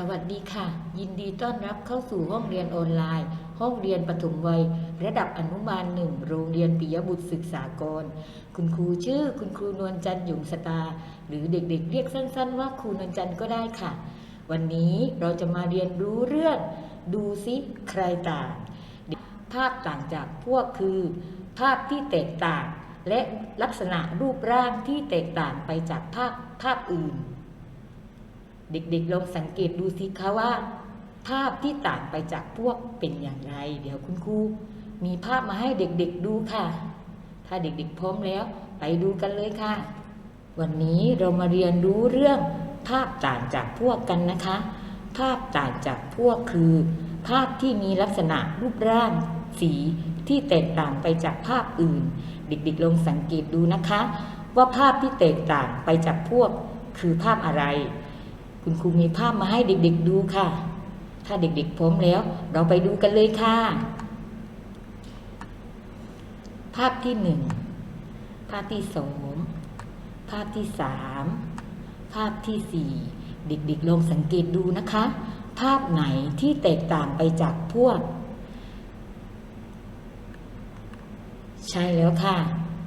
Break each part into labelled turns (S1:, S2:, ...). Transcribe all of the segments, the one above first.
S1: สวัสดีค่ะ ยินดีต้อนรับเข้าสู่ห้องเรียนออนไลน์ ห้องเรียนปฐมวัย ระดับอนุบาลหนึ่งโรงเรียนปิยบุตรศึกษากร คุณครูชื่อคุณครูนวลจันทร์หยงสตา หรือเด็กๆเรียกสั้นๆ ว่าครูนวลจันทร์ก็ได้ค่ะ วันนี้เราจะมาเรียนรู้เรื่อง ดูซิใครต่าง ภาพต่างจากพวกคือ ภาพที่แตกต่าง และลักษณะรูปร่างที่แตกต่างไปจากภาพภาพอื่น เด็กๆลองสังเกตดูสิคะว่า ภาพที่ต่างไปจากพวกเป็นอย่างไร เดี๋ยวคุณครูมีภาพมาให้เด็กๆดูค่ะ ถ้าเด็กๆพร้อมแล้ว ไปดูกันเลยค่ะ วันนี้เรามาเรียนรู้เรื่อง ภาพต่างจากพวกกันนะคะ ภาพต่างจากพวกคือ ภาพที่มีลักษณะรูปร่าง สีที่แตกต่างไปจากภาพอื่น เด็กๆลองสังเกตดูนะคะ ว่าภาพที่แตกต่างไปจากพวกคือภาพอะไร คุณครูมีภาพมาให้เด็กๆดูค่ะ ถ้าเด็กๆพร้อมแล้ว เราไปดูกันเลยค่ะ ภาพที่หนึ่งภาพที่สองภาพที่สามภาพที่สี่เด็กๆลองสังเกตดูนะคะ ภาพไหนที่แตกต่างไปจากพวก ใช่แล้วค่ะ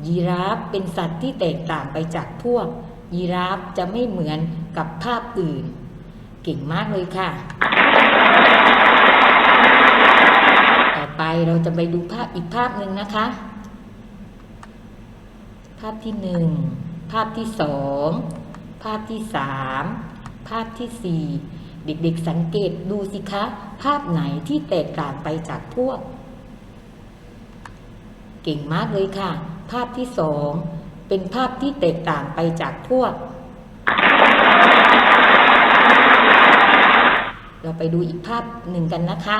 S1: ยีราฟเป็นสัตว์ที่แตกต่างไปจากพวก ยีราฟจะไม่เหมือนกับภาพอื่น เก่งมากเลยค่ะ ต่อไปเราจะไปดูภาพอีกภาพหนึ่งนะคะ ภาพที่หนึ่งภาพที่สองภาพที่สามภาพที่สี่เด็กๆสังเกตดูสิคะ ภาพไหนที่แตกต่างไปจากพวก เก่งมากเลยค่ะ ภาพที่สอง เป็นภาพที่แตกต่างไปจากพวก เราไปดูอีกภาพหนึ่งกันนะคะ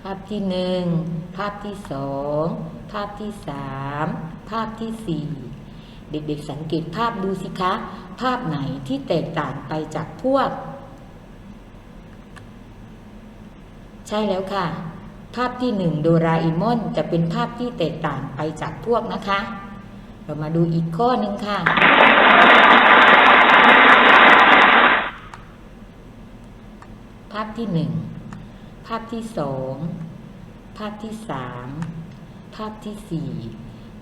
S1: ภาพที่หนึ่งภาพที่สองภาพที่สามภาพที่สี่เด็กๆสังเกตภาพดูสิคะ ภาพไหนที่แตกต่างไปจากพวก ใช่แล้วค่ะ ภาพที่หนึ่งโดราเอมอนจะเป็นภาพที่แตกต่างไปจากพวกนะคะ เรามาดูอีกข้อหนึ่งค่ะ ภาพที่หนึ่งภาพที่สองภาพที่สามภาพที่สี่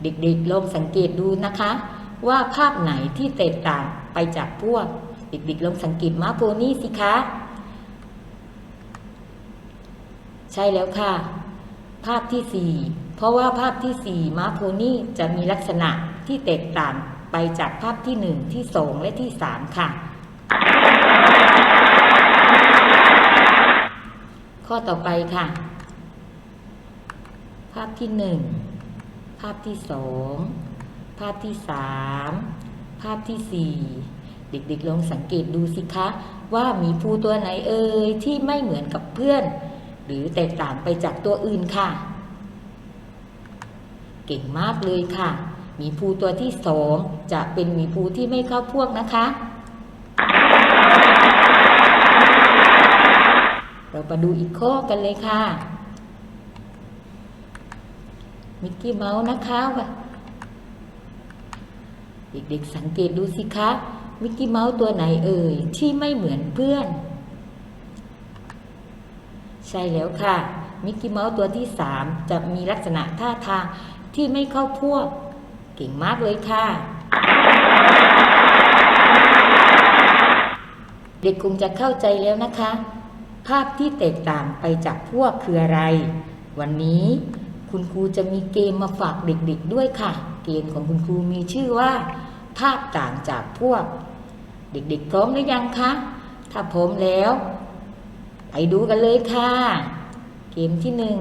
S1: เด็กๆลองสังเกตดูนะคะ ว่าภาพไหนที่แตกต่างไปจากพวก เด็กๆลองสังเกตมาโพนี่สิคะ ใช่แล้วค่ะ ภาพที่สี่เพราะว่าภาพที่สี่ม้าโพนี่จะมีลักษณะที่แตกต่างไปจากภาพที่หนึ่งที่สองและที่สามค่ะ ข้อต่อไปค่ะ ภาพที่หนึ่งภาพที่สองภาพที่สามภาพที่สี่เด็กๆ ลองสังเกตดูสิคะ ว่ามีภูตัวไหนเอ่ยที่ไม่เหมือนกับเพื่อน หรือแตกต่างไปจากตัวอื่นค่ะ เก่งมากเลยค่ะ มีภูตัวที่สองจะเป็นมีภูที่ไม่เข้าพวกนะคะ เรามาดูอีกข้อกันเลยค่ะ มิกกี้เมาส์นะคะว่ะเด็กๆสังเกตดูสิคะมิกกี้เมาส์ตัวไหนเอ่ยที่ไม่เหมือนเพื่อน ใช่แล้วค่ะ มิกกี้เมาส์ตัวที่สามจะมีลักษณะท่าทางที่ไม่เข้าพวก เก่งมากเลยค่ะ เด็กคงจะเข้าใจแล้วนะคะ ภาพที่แตกต่างไปจากพวกคืออะไร วันนี้คุณครูจะมีเกมมาฝากเด็กๆด้วยค่ะ เกมของคุณครูมีชื่อว่า ภาพต่างจากพวก เด็กๆพร้อมหรือยังคะ ถ้าพร้อมแล้ว ไปดูกันเลยค่ะ เกมที่หนึ่ง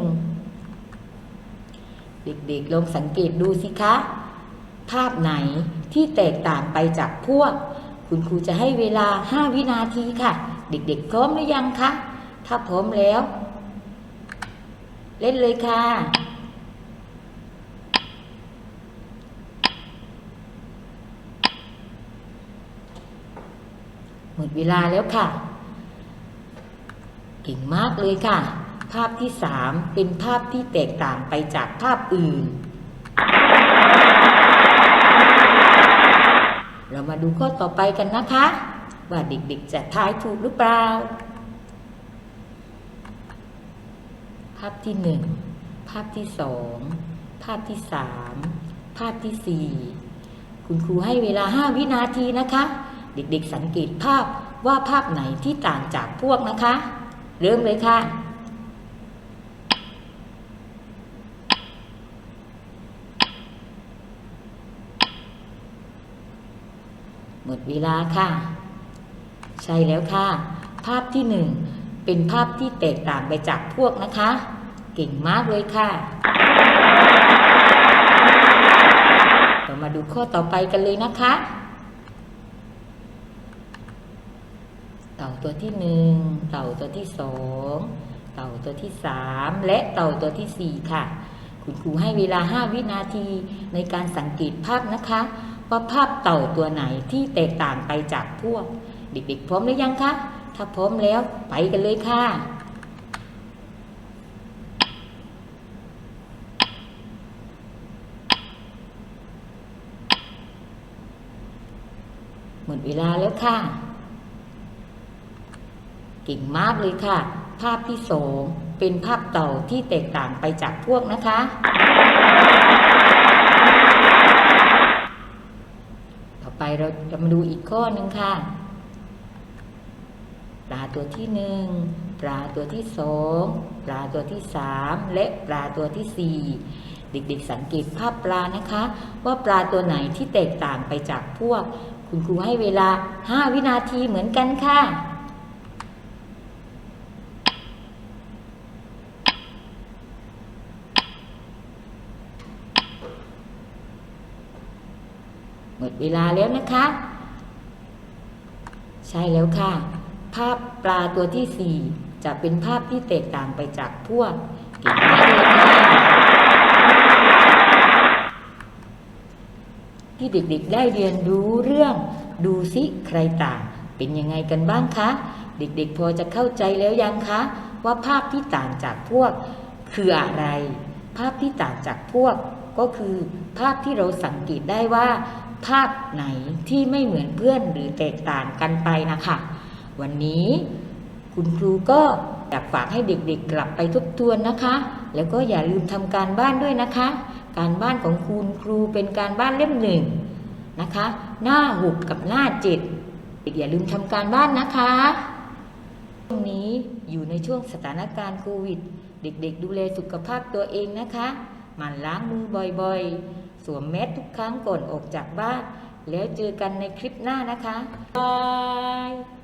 S1: เด็กๆลองสังเกตดูสิคะ ภาพไหนที่แตกต่างไปจากพวก คุณครูจะให้เวลา 5 วินาทีค่ะ เด็กๆพร้อมหรือยังคะ ถ้าพร้อมแล้ว เล่นเลยค่ะหมดเวลาแล้วค่ะ ก่งมากเลยค่ะ ภาพที่สามเป็นภาพที่แตกต่างไปจากภาพอื่น เรามาดูข้อต่อไปกันนะคะ ว่าเด็กๆจะทายถูกหรือเปล่า ภาพที่หนึ่งภาพที่สองภาพที่สามภาพที่สี่คุณครูให้เวลาห้าวินาทีนะคะ เด็กๆสังเกตภาพว่าภาพไหนที่ต่างจากพวกนะคะ เริ่มเลยค่ะ หมดเวลาค่ะ ใช่แล้วค่ะ ภาพที่หนึ่งเป็นภาพที่แตกต่างไปจากพวกนะคะ เก่งมากเลยค่ะเรามาดูข้อต่อไปกันเลยนะคะ เต่าตัวที่หนึ่งเต่าตัวที่สองเต่าตัวที่สามและเต่าตัวที่สี่ค่ะ คุณครูให้เวลาห้าวินาทีในการสังเกตภาพนะคะว่าภาพเต่าตัวไหนที่แตกต่างไปจากพวก เด็กๆพร้อมหรือยังคะถ้าพร้อมแล้วไปกันเลยค่ะหมดเวลาแล้วค่ะ ก่งมากเลยค่ะ ภาพที่สองเป็นภาพเต่าที่แตกต่างไปจากพวกนะคะ ต่อไปเราจะมาดูอีกข้อหนึ่งค่ะ ปลาตัวที่หนึ่งปลาตัวที่สองปลาตัวที่สามและปลาตัวที่สี่เด็กๆสังเกตภาพปลานะคะ ว่าปลาตัวไหนที่แตกต่างไปจากพวก คุณครูให้เวลา 5 วินาทีเหมือนกันค่ะ เวลาแล้วนะคะ ใช่แล้วค่ะ ภาพปลาตัวที่สี่จะเป็นภาพที่แตกต่างไปจากพวกเก่งมากเลยค่ะที่เด็กๆได้เรียนรู้เรื่องดูซิใครต่าง เป็นยังไงกันบ้างคะ เด็กๆพอจะเข้าใจแล้วยังคะ ว่าภาพที่ต่างจากพวกคืออะไร ภาพที่ต่างจากพวกก็คือภาพที่เราสังเกตได้ว่า ภาพไหนที่ไม่เหมือนเพื่อนหรือแตกต่างกันไปนะคะวันนี้คุณครูก็อยากฝากให้เด็กๆ กลับไปทบทวนนะคะ แล้วก็อย่าลืมทำการบ้านด้วยนะคะ การบ้านของคุณครูเป็นการบ้านเล่มหนึ่งนะคะ หน้าหกกับหน้าเจ็ดอย่าลืมทำการบ้านนะคะช่วงนี้อยู่ในช่วงสถานการณ์โควิด เด็กๆ ดูแลสุขภาพตัวเองนะคะ หมั่นล้างมือบ่อยๆ สวมแมสทุกครั้งก่อนออกจากบ้าน แล้วเจอกันในคลิปหน้านะคะบาย